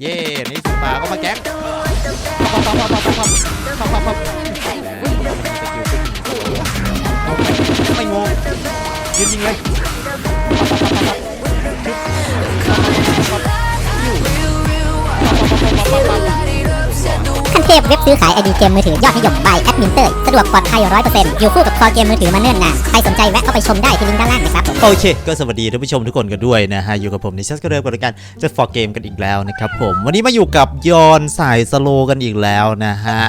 เย่นี่สุดปลาก็มาแก๊งปั๊บปั๊บปั๊บปั๊บปั๊บปั๊บปั๊บปั๊บไม่งงยืนยิงเลยปั๊บ เทพเว็บซื้อขายไอดีเกมมือถือยอดนิยมบายแอดมินเตอร์สะดวกปลอดภัยร้อยเปอร์เซ็นต์อยู่คู่กับคอเกมมือถือมาเนิ่นนานใครสนใจแวะเข้าไปชมได้ที่ลิงก์ด้านล่างนะครับผมโอเค ก็สวัสดีท่านผู้ชมทุกคนกันด้วยนะฮะอยู่กับผมในชัสก็เริ่มกับรายการจะฟอร์เกมกันอีกแล้วนะครับผมวันนี้มาอยู่กับยอนสายสโลกันอีกแล้วนะฮะ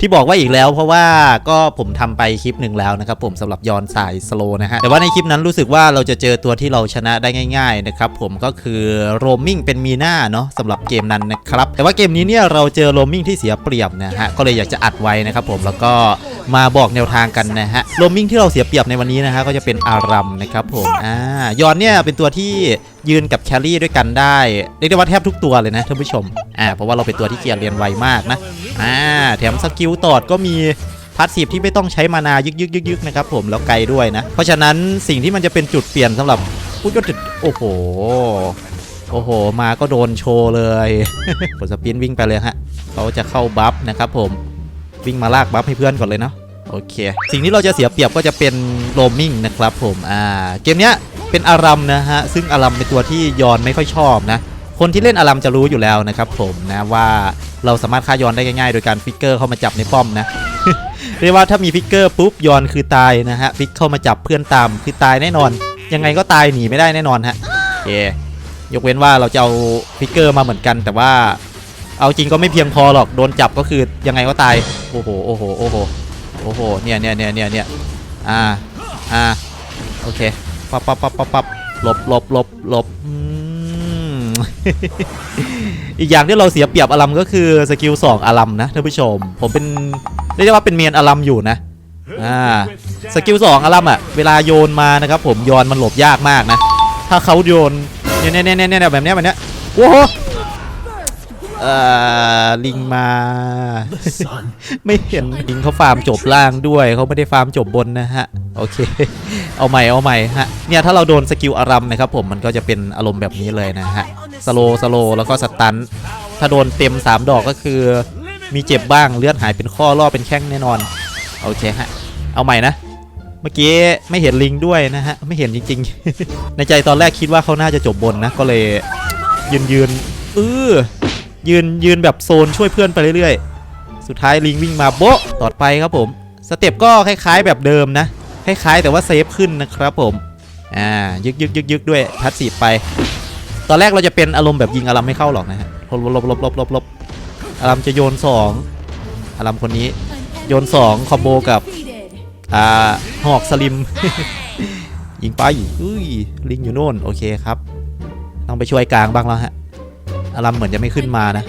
ที่บอกว่าอีกแล้วเพราะว่าก็ผมทำไปคลิปหนึ่งแล้วนะครับผมสำหรับยอนสายสโลนะฮะแต่ว่าในคลิปนั้นรู้สึกว่าเราจะเจอตัวที่เราชนะได้ง่าย ๆนะครับผมก็คือโรมมิ่งเป็นมีหน้าเนาะสำหรับเกมนั้นนะครับแต่ว่าเกมนี้เนี่ยเราเจอโรมมิ่งที่เสียเปรียบนะฮะก็เลยอยากจะอัดไว้นะครับผมแล้วก็มาบอกแนวทางกันนะฮะโรมมิ่งที่เราเสียเปรียบในวันนี้นะฮะก็จะเป็นอารัมนะครับผมอ่ายอนเนี่ยเป็นตัวที่ยืนกับแครี่ด้วยกันได้เรียกได้ว่าแทบทุกตัวเลยนะท่านผู้ชมอ่าเพราะว่าเราเป็นตัวที่เกียร์เรียนไวมากนะอ่าแถมสกิลตอดก็มีพาสซีฟที่ไม่ต้องใช้มานายึกยึกยึกยึกนะครับผมแล้วไกลด้วยนะ เพราะฉะนั้นสิ่งที่มันจะเป็นจุดเปลี่ยนสำหรับพูดก็จุดโอ้โห โอ้โห มาก็โดนโชว์เลยกดสปินวิ่งไปเลยฮะเขาจะเข้าบัฟนะครับผมวิ่งมาลากบัฟให้เพื่อนก่อนเลยเนาะโอเค สิ่งที่เราจะเสียเปรียบก็จะเป็นโรมมิ่งนะครับผมอ่าเกมเนี้ยเป็นอารัมนะฮะซึ่งอารัมเป็นตัวที่ยอนไม่ค่อยชอบนะคนที่เล่นอารัมจะรู้อยู่แล้วนะครับผมนะว่าเราสามารถฆ่ายอนได้ง่ายๆ โดยการฟิกเกอร์เข้ามาจับในป้อมนะเรียกว่าถ้ามีฟิกเกอร์ปุ๊บยอนคือตายนะฮะฟิกเข้ามาจับเพื่อนตามคือตายแน่นอน ยังไงก็ตายหนีไม่ได้แน่นอนฮะโอเค ยกเว้นว่าเราจะเอาฟิกเกอร์มาเหมือนกัน แต่ว่าเอาจริงก็ไม่เพียงพอหรอกโดนจับก็คือยังไงก็ตายโอ้โหโอ้โหโอ้โหโอ้โหเนี่ยเนี่ยเนี่ยเนี่ยเนี่ยอ่าอ่าโอเคปั๊บปั๊บปั๊บปั๊บปั๊บหลบหลบหลบหลบอีกอย่างที่เราเสียเปรียบอลัมก็คือสกิล2อลัมนะท่านผู้ชม ผมเป็นเรียกได้ว่าเป็นเมียนอลัมอยู่นะอ่าสกิล2อลัมอะเวลาโยนมานะครับผมโยนมันหลบยากมากนะ ถ้าเขาโยน เนี่ยเนี่ยเนี่ยเนี่ยแบบเนี้ยแบบเนี้ยโอ้โหเอ่อลิงมา ไม่เห็นลิงเขาฟาร์มจบล่างด้วยเขาไม่ได้ฟาร์มจบบนนะฮะโอเค เอาใหม่เอาใหม่ฮะเนี่ยถ้าเราโดนสกิลอารัมนะครับผมมันก็จะเป็นอารมณ์แบบนี้เลยนะฮะสโลสโลแล้วก็สตันถ้าโดนเต็ม 3 ดอกก็คือ มีเจ็บบ้างเลือดหายเป็นข้อล่อเป็นแข้งแน่นอน โอเคฮะ เอาใหม่นะ เมื่อกี้ไม่เห็นลิงด้วยนะฮะ ไม่เห็นจริง ๆ ในใจตอนแรกคิดว่าเขาน่าจะจบบนนะ ก็เลยยืนยืนเออยืนยืนแบบโซนช่วยเพื่อนไปเรื่อยๆ สุดท้ายลิงวิ่งมาโบ๊ะตอไปครับผม สเต็ปก็คล้ายๆแบบเดิมนะ คล้ายๆ แต่ว่าเซฟขึ้นนะครับผม อ่ายึกยึกยึกยึกด้วยพัดสีไป ตอนแรกเราจะเป็นอารมณ์แบบยิงอารัมไม่เข้าหรอกนะฮะลบลบลบลบลบลบอารัมจะโยนสองอารัมคนนี้ โยนสองคอมโบกับ อ่าหอกสลิม ยิงไปอุ้ยลิงอยู่โน่นโอเคครับ ต้องไปช่วยกลางบ้างแล้วฮะอารัมเหมือนจะไม่ขึ้นมานะ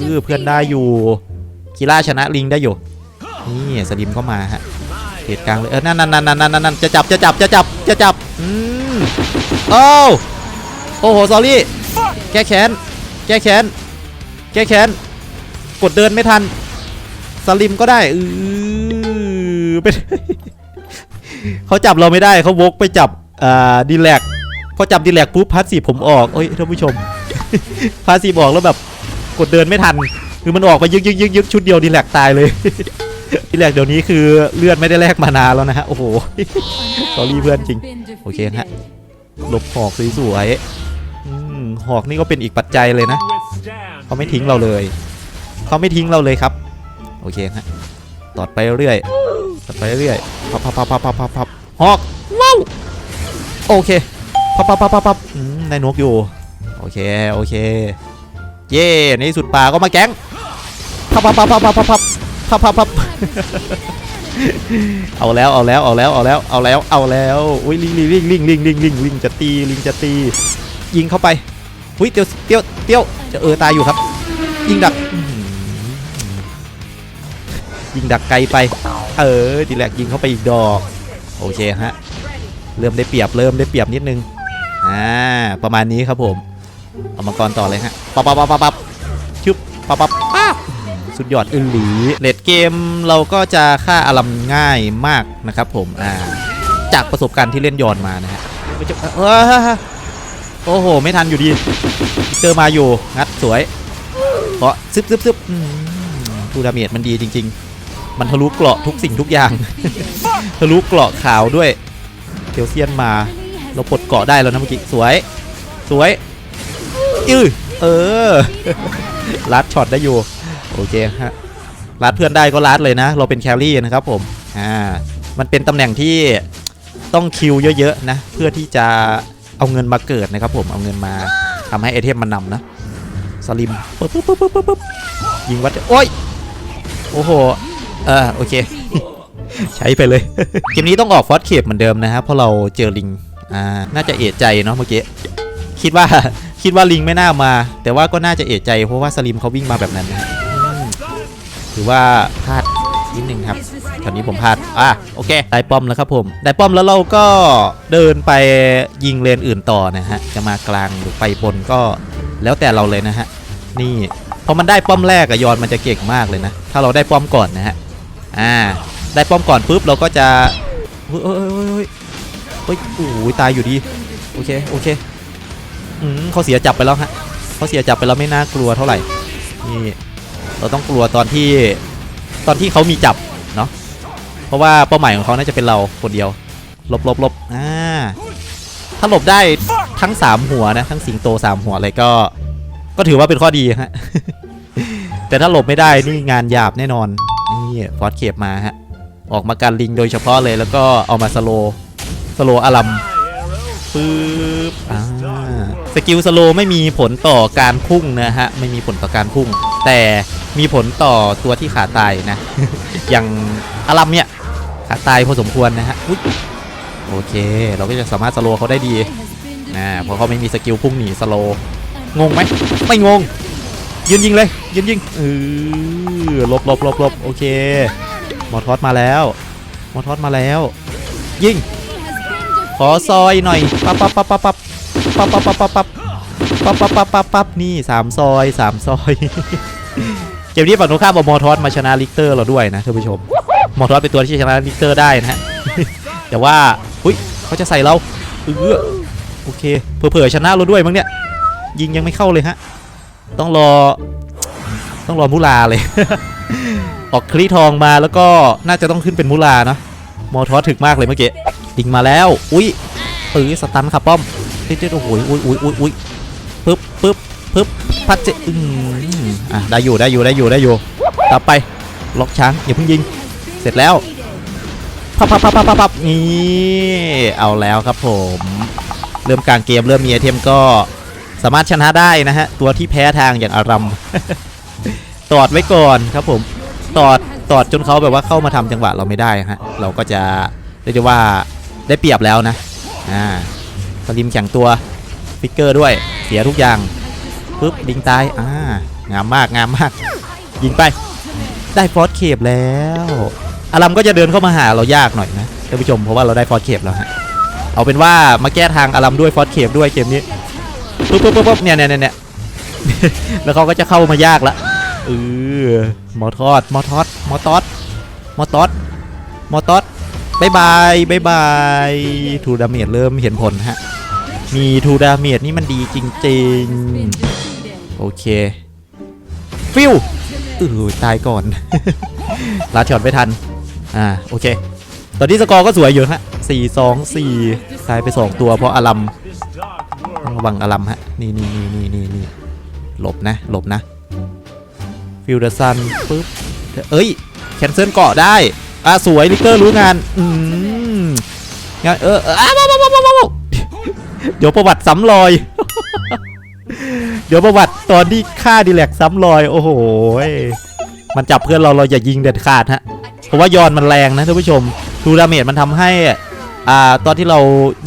เออเพื่อนได้อยู่กีฬาชนะลิงได้อยู่ นี่สลิมเข้ามาฮะเขตกลางเลยเออนั่นนั่นนั่นนั่นนั่นนั่นจะจับจะจับจะจับจะจับอืมโอ้โอ้โหซอรี่แก้แค้นแก้แค้นแก้แค้นกดเดินไม่ทันสลิมก็ได้ออ เป็นเขาจับเราไม่ได้เขาวกไปจับอ่าดีแลกพอจับดีแลกปุ๊บพาสซีฟผมออกเอ้ยท่านผู้ชม พาสซีฟออกแล้วแบบกดเดินไม่ทัน คือมันออกไปยึกยึกยึกยึกชุดเดียวดีแลกตายเลยดีแลกเดี๋ยวนี้คือเลือดไม่ได้แลกมานานแล้วนะฮะโอ้โหสอรี่เพื่อนจริง โอเคฮะหลบหอกสวยๆหอกนี่ก็เป็นอีกปัจจัยเลยนะเขาไม่ทิ้งเราเลย เขาไม่ทิ้งเราเลยครับ โอเคฮะตอดไปเรื่อย ตอดไปเรื่อยพับพับพับพับพับพับพับหอกว้าวโอเคพับพับพับพับพับอืมได้นกอยู่โอเคโอเคเย่ในสุดป่าก็มาแก๊งพับพับพับพับพับพับพับพับพับพับเอาแล้วเอาแล้วเอาแล้วเอาแล้วเอาแล้วเอาแล้วอุ้ยลิงลิงลิงลิงลิงลิงลิงลิงจะตีลิงจะตี ยิงเข้าไปอุ้ยเตี้ยวเตี้ยวเตี้ยวจะเออตายอยู่ครับ ยิงดักยิงดักไกลไปเออทีแรกยิงเข้าไปอีกดอก โอเคฮะ เริ่มได้เปรียบเริ่มได้เปรียบนิดนึง อ่า ประมาณนี้ครับผม เอามังกรต่อเลยฮะ ปับปับปับปับปับชึบปับปับป้าบสุดยอดอึนหลีเลดเกมเราก็จะฆ่าอารัมง่ายมากนะครับผม อ่า จากประสบการณ์ที่เล่นยอนมานะฮะโอ้โห ไม่ทันอยู่ดี เจอมาอยู่ งัดสวยเกาะซึบซึบซึบทูดาเมจมันดีจริง ๆ มันทะลุเกราะทุกสิ่งทุกอย่าง ทะลุเกราะขาวด้วยเทียวเซียนมา เราปลดเกราะได้แล้วนะเมื่อกี้สวย สวยยือเออลัดช็อตได้อยู่โอเคฮะลัดเพื่อนได้ก็ลัดเลยนะ เราเป็นแครี่นะครับผมอ่ามันเป็นตำแหน่งที่ต้องคิวเยอะๆนะ เพื่อที่จะเอาเงินมาเกิดนะครับผมเอาเงินมาทำให้ไอเทมมันนำนะสลิมปึ๊บปึ๊บปึ๊บปึ๊บปึ๊บยิงวัดโอ้ยโอ้โห เออโอเค ใช้ไปเลย เกมนี้ต้องออกฟอสเคปเหมือนเดิมนะครับเพราะเราเจอลิงอ่าน่าจะเอะใจเนาะเมื่อกี้คิดว่าคิดว่าลิงไม่น่ามา แต่ว่าก็น่าจะเอะใจ เพราะว่าสลิมเขาวิ่งมาแบบนั้นนะถือว่าพลาดนิดนึงครับตอนนี้ผมพลาด อะ โอเค ได้ป้อมแล้วครับผม ได้ป้อมแล้วเราก็เดินไปยิงเลนอื่นต่อนะฮะ จะมากลางหรือไปบนก็แล้วแต่เราเลยนะฮะ นี่ พอมันได้ป้อมแรกอะยอนมันจะเก่งมากเลยนะ ถ้าเราได้ป้อมก่อนนะฮะ อ่าได้ป้อมก่อนปุ๊บเราก็จะเฮ้ยเฮ้ยเฮ้ยเฮ้ยเฮ้ยโอ้ยตายอยู่ดีโอเคโอเคอืมเขาเสียจับไปแล้วฮะเขาเสียจับไปแล้วไม่น่ากลัวเท่าไหร่นี่เราต้องกลัวตอนที่ตอนที่เขามีจับเนาะเพราะว่าเป้าหมายของเขาน่าจะเป็นเราคนเดียวลบลบลบอ่าถ้าหลบได้ทั้ง 3 หัวนะทั้งสิงโต 3 หัวเลยก็ ก็ถือว่าเป็นข้อดีฮะแต่ถ้าหลบไม่ได้นี่งานหยาบแน่นอน นี่ฟอสเคปมาฮะ ออกมาการลิงโดยเฉพาะเลยแล้วก็เอามาสโลสโลอารัมปึ๊บอ่าสกิลสโลไม่มีผลต่อการพุ่งนะฮะ ไม่มีผลต่อการพุ่ง แต่มีผลต่อตัวที่ขาตายนะ อย่างอารัมเนี่ยขาตายพอสมควรนะฮะโอเค เราก็จะสามารถสโลเขาได้ดีนะเพราะเขาไม่มีสกิลพุ่งหนีสโลงงไหมไม่งง ยืนยิงเลยยืนยิงเออหลบหลบหลบหลบโอเคมอทอสมาแล้วมอทอสมาแล้ว ยิง ขอซอยหน่อยปั๊บปั๊บปั๊บปั๊บปั๊บปั๊บปั๊บปั๊บปั๊บปั๊บปั๊บปั๊บปั๊บปั๊บนี่สามซอยสามซอยเกมนี้ฝั่งตรงข้ามเอามอทอสมาชนะลิกเตอร์เราด้วยนะท่านผู้ชมมอทอสเป็นตัวที่ชนะลิกเตอร์ได้นะฮะแต่ว่าหุ้ยเขาจะใส่เราเออโอเคเผื่อๆชนะเราด้วยมั้งเนี่ยยิงยังไม่เข้าเลยฮะ ต้องรอ ต้องรอมุลาเลย ออกคลีทองมาแล้วก็น่าจะต้องขึ้นเป็นมุลาเนาะมอทอสถึกมากเลยเมื่อกี้ดิงมาแล้ว อุ้ยเออสตันครับป้อมติดโอ้โหอุ้ยอุ้ยอุ้ยอุ้ยปึ๊บปึ๊บปึ๊บพัดเจอืมอะได้อยู่ได้อยู่ได้อยู่ได้อยู่ต่อไปล็อกช้างอย่าเพิ่งยิง เสร็จแล้วพับพับพับพับพับพับนี่เอาแล้วครับผม เริ่มกลางเกมเริ่มมีไอเทมก็ สามารถชนะได้นะฮะ ตัวที่แพ้ทางอย่างอารัมตอดไว้ก่อนครับผมตอดตอดจนเขาแบบว่าเข้ามาทำจังหวะเราไม่ได้ฮะเราก็จะเรียกได้ว่าได้เปรียบแล้วนะอ่าสลิมแข่งตัวฟิกเกอร์ด้วยเสียทุกอย่างปุ๊บดิงตายอ่างามมากงามมาก ยิงไป ได้ฟอสเคปแล้วอารัมก็จะเดินเข้ามาหาเรายากหน่อยนะท่านผู้ชมเพราะว่าเราได้ฟอสเคปแล้วฮะเอาเป็นว่ามาแก้ทางอารัมด้วยฟอสเคปด้วยเกมนี้ ปุ๊บปุ๊บปุ๊บปุ๊บเนี่ยเนี่ยเนี่ยเนี่ยแล้วเขาก็จะเข้ามายากละเออมอทอดมอทอดมอตอดมอตอดมอตอดบายบายบายบายทูดาเมจเริ่มเห็นผลฮะ มีทูดาเมจนี่มันดีจริงๆ โอเค ฟิวเออตายก่อน ลาช็อตไม่ทัน อ่า โอเค ตอนนี้สกอร์ก็สวยอยู่ฮะสี่สองสี่ตายไปสองตัวเพราะอารัมต้องระ วังอารัมฮะ นี่นี่นี่นี่นี่นี่หลบนะ หลบนะ ฟิลเดอร์ซันปุ๊บ เอ้ย แคนเซิลเกาะได้ อะ สวยลิกเตอร์รู้งาน อืมงานเออเอ้าวววววววเดี๋ยวประวัติซ้ำรอย เดี๋ยวประวัติตอนที่ฆ่าดีแลกซ้ำรอย โอ้โหยมันจับเพื่อนเราเราอย่ายิงเด็ดขาดฮะ เพราะว่ายอนมันแรงนะท่านผู้ชมทูดาเมจมันทำให้ อ่า ตอนที่เรา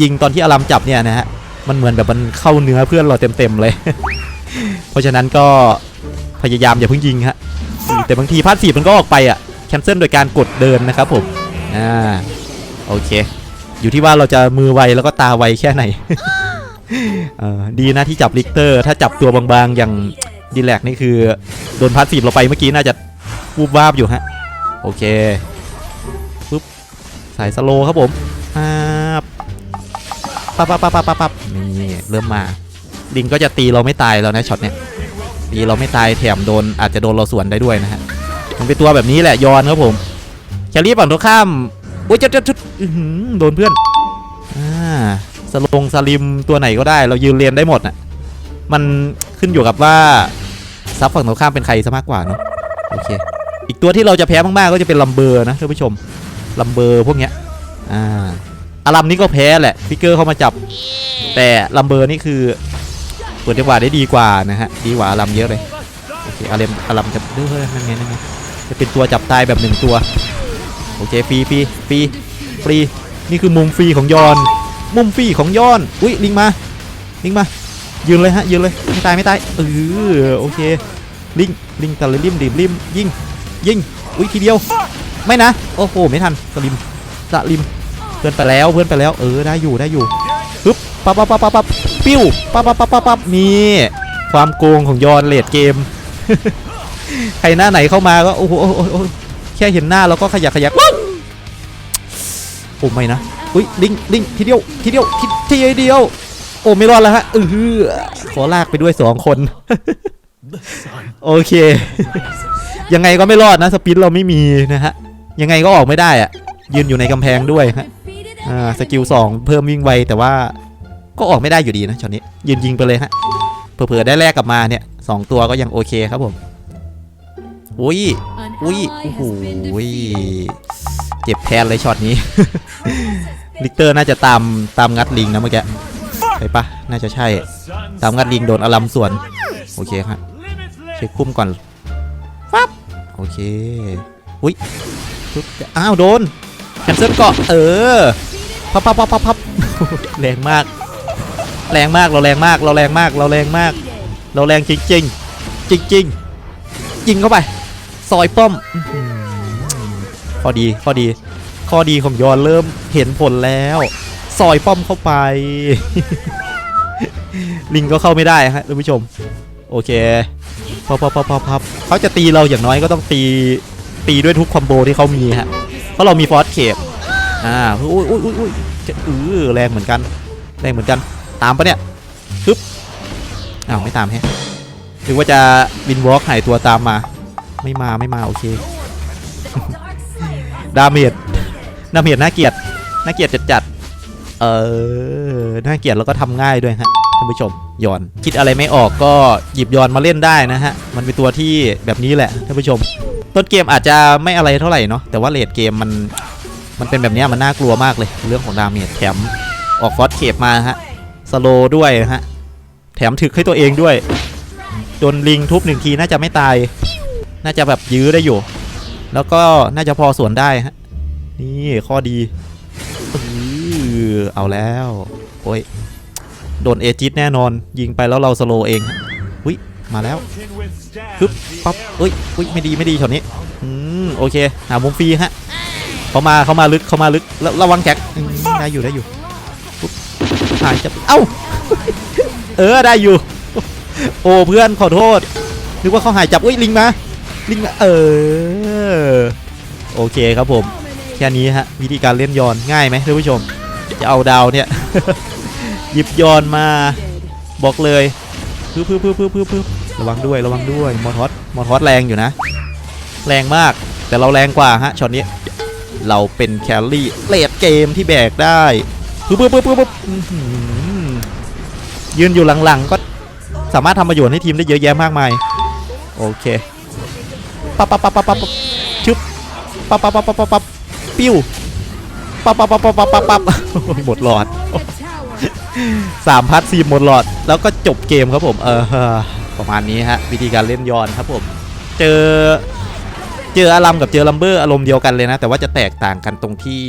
ยิงตอนที่อารามจับเนี่ยนะฮะ มันเหมือนแบบมันเข้าเนื้อเพื่อนเราเต็มๆเลย เพราะฉะนั้นก็พยายามอย่าเพิ่งยิงฮะแต่บางทีพลาดสีมันก็ออกไปอะแคนเซิลโดยการกดเดินนะครับผมอ่าโอเค อยู่ที่ว่าเราจะมือไวแล้วก็ตาไวแค่ไหนดีนะที่จับลิกเตอร์ ถ้าจับตัวบางๆอย่างดีแลกนี่คือโดนพาสซีฟเราไปเมื่อกี้น่าจะวูบวาบอยู่ฮะ โอเคปุ๊บสายสโลครับผมอ่า ปั๊บปั๊บปั๊บปั๊บปั๊บนี่เริ่มมา ลิงก็จะตีเราไม่ตายแล้วนะช็อตเนี้ยดีเราไม่ตายแถมโดนอาจจะโดนเราสวนได้ด้วยนะฮะมันเป็นตัวแบบนี้แหละยอนครับผมแครี่ฝั่งตรงข้ามอุ้ยจะจะจะอื้อหือโดนเพื่อนอ่าสลงสลิมตัวไหนก็ได้ เรายืนเรียนได้หมดน่ะมันขึ้นอยู่กับว่าซับฝั่งตรงข้ามเป็นใครซะมากกว่าเนาะโอเค อีกตัวที่เราจะแพ้มากๆก็จะเป็นลัมเบอร์นะท่านผู้ชมลัมเบอร์พวกเนี้ยอ่า อารัมนี่ก็แพ้แหละฟิกเกอร์เข้ามาจับ แต่ลัมเบอร์นี่คือเปิดจังหวะได้ดีกว่านะฮะดีกว่าอารัมเยอะเลยโอเคอารัมอารัมจะเฮ้ยนั่นไงนั่นไงจะเป็นตัวจับตายแบบหนึ่งตัวโอเคฟรีฟรีฟรีฟรีนี่คือมุมฟรีของยอน มุมฟรีของยอนอุ้ยลิงมาลิงมายืนเลยฮะยืนเลยไม่ตายไม่ตายเออโอเคลิงลิงตะลิมดิมลิมยิงยิงอุ้ยทีเดียวไม่นะโอ้โหไม่ทันสลิมสลิม พื่อนไปแล้วเพื่อนไปแล้วเออได้อยู่ได้อยู่ปึ๊บปั๊บปั๊บปั๊บปั๊บปั๊บปิ้วปั๊บปั๊บปั๊บปั๊บปั๊บนี่ความโกงของยอนเลดเกมใครหน้าไหนเข้ามาก็โอ้โหแค่เห็นหน้าเราก็ขยักขยักโอ้ไม่นะอุ้ยลิงลิงทีเดียวทีเดียวทีทีเดียวโอ้ไม่รอดแล้วฮะเออขอลากไปด้วยสองคนโอเค ยังไงก็ไม่รอดนะสปินเราไม่มีนะฮะยังไงก็ออกไม่ได้อะยืนอยู่ในกำแพงด้วยฮะ อ่าสกิลสองเพิ่มวิ่งไวแต่ว่าก็ออกไม่ได้อยู่ดีนะช็อตนี้ ยืนยิงไปเลยฮะเผื่อๆได้แลกกลับมาเนี่ยสองตัวก็ยังโอเคครับผมอุ้ยอุ้ยโอ้โหเจ็บแทนเลยช็อตนี้ ลิกเตอร์น่าจะตามตามงัดลิงนะเมื่อกี้ใช่ปะน่าจะใช่ ตามงัดลิงโดนอลัมส่วน โอเคครับเช็คคุ้มก่อนโอเค อุ้ยอ้าวโดนแคนเซิลเกาะเออ พับพับพับพับพับแรงมาก แรงมากเราแรงมากเราแรงมากเราแรงมาก เราแรงจริงจริงจริงจริงยิงเข้าไปซอยป้อมอื้อหือข้อดีข้อดี ข้อดีของยอนเริ่มเห็นผลแล้วซอยป้อมเข้าไป ลิงก็เข้าไม่ได้ฮะท่านผู้ชม โอเคพอพอพอพอพอเขาจะตีเราอย่างน้อยก็ต้องตีตีด้วยทุกคอมโบที่เขามีฮะเพราะเรามีฟอสเคป อ่าอุ้ยอุ้ยอุ้ยอุ้ยจะเออแรงเหมือนกัน แรงเหมือนกัน ตามปะเนี่ยปึ๊บอ้าวไม่ตามแฮะหรือว่าจะวินวอล์กหายตัวตามมา ไม่มาไม่มาโอเค ดาเมจ ดาเมจน่าเกลียดน่าเกลียดจัดจัดเออน่าเกลียดแล้วก็ทำง่ายด้วยฮะท่านผู้ชมย้อน คิดอะไรไม่ออกก็หยิบย้อนมาเล่นได้นะฮะ มันเป็นตัวที่แบบนี้แหละท่านผู้ชม ต้นเกมอาจจะไม่อะไรเท่าไหร่เนาะ แต่ว่าเลดเกมมัน มันเป็นแบบนี้มันน่ากลัวมากเลย เรื่องของดาเมจแถมออกฟอสเคปมาฮะสโลด้วยฮะแถมถึกให้ตัวเองด้วยโดนลิงทุบหนึ่งทีน่าจะไม่ตาย น่าจะแบบยื้อได้อยู่ แล้วก็น่าจะพอสวนได้ฮะนี่ข้อดีเออเอาแล้วโอ้ยโดนเอจิตแน่นอน ยิงไปแล้วเราสโลเองอุ้ยมาแล้วปึ๊บปั๊บเอ้ยอุ้ยไม่ดีไม่ดีช็อตนี้อืมโอเคหามุมฟรีฮะ เขามาเขามาลึกเขามาลึกแล้วระวังแจ็คอืมได้อยู่ได้อยู่ปุ๊บหายจะเอ้า เออได้อยู่ โอ้เพื่อนขอโทษนึกว่าเขาหายจับอุ้ยลิงมาลิงมาเออโอเคครับผม แค่นี้ฮะวิธีการเล่นยอนง่ายไหมท่านผู้ชมจะเอาดาวเนี่ย หยิบยอนมาบอกเลยปึ๊บปึ๊บปึ๊บปึ๊บปึ๊บปึ๊บระวังด้วยระวังด้วยมอทอสมอทอสแรงอยู่นะ แรงมากแต่เราแรงกว่าฮะช็อตนี้ เราเป็นแคลรี่เลดเกมที่แบกได้ปึ๊บปึ๊บปึ๊บปึ๊บปึ๊บอื้อยืนอยู่หลังๆ ก็สามารถทำประโยชน์ให้ทีมได้เยอะแยะมากมาย โอเคปั๊บปั๊บปั๊บปั๊บปั๊บชึบปั๊บปั๊บปั๊บปั๊บปั๊บปั๊บปิ้วปั๊บปั๊บปั๊บปั๊บปั๊บปั๊บปั๊บหมดหลอดสามพัทซีมหมดหลอด แล้วก็จบเกมครับผม เออประมาณนี้ฮะ วิธีการเล่นยอนครับผม เจอ เจออารัมกับเจอลัมเบอร์อารมณ์เดียวกันเลยนะ แต่ว่าจะแตกต่างกันตรงที่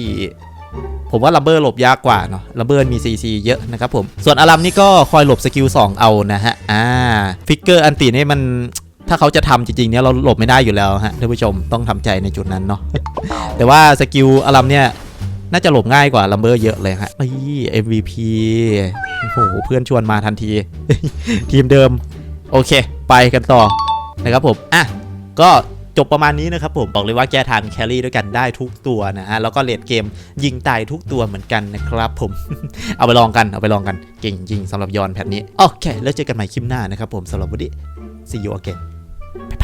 ผมว่าลัมเบอร์หลบยากกว่าเนาะลัมเบอร์มี CC เยอะนะครับผมส่วนอารัมนี่ก็คอยหลบสกิล2เอานะฮะอ่าฟิกเกอร์อันตีนี่มันถ้าเขาจะทำจริงๆเนี่ยเราหลบไม่ได้อยู่แล้วฮะท่านผู้ชมต้องทำใจในจุดนั้นเนาะแต่ว่าสกิลอารัมเนี่ยน่าจะหลบง่ายกว่าลัมเบอร์เยอะเลยฮะนี่ MVP โอ้โหเพื่อนชวนมาทันที ทีมเดิม โอเค ไปกันต่อนะครับผม อะ ก็ จบประมาณนี้นะครับผมบอกเลยว่าแก้ทานแครี่ด้วยกันได้ทุกตัวนะฮะแล้วก็เลดเกมยิงตายทุกตัวเหมือนกันนะครับผม เอาไปลองกันเอาไปลองกันเก่งจริงสำหรับยอนแพทนี้โอเค แล้วเจอกันใหม่คลิปหน้านะครับผมสำหรับวันนี้ see you again บ๊ายบาย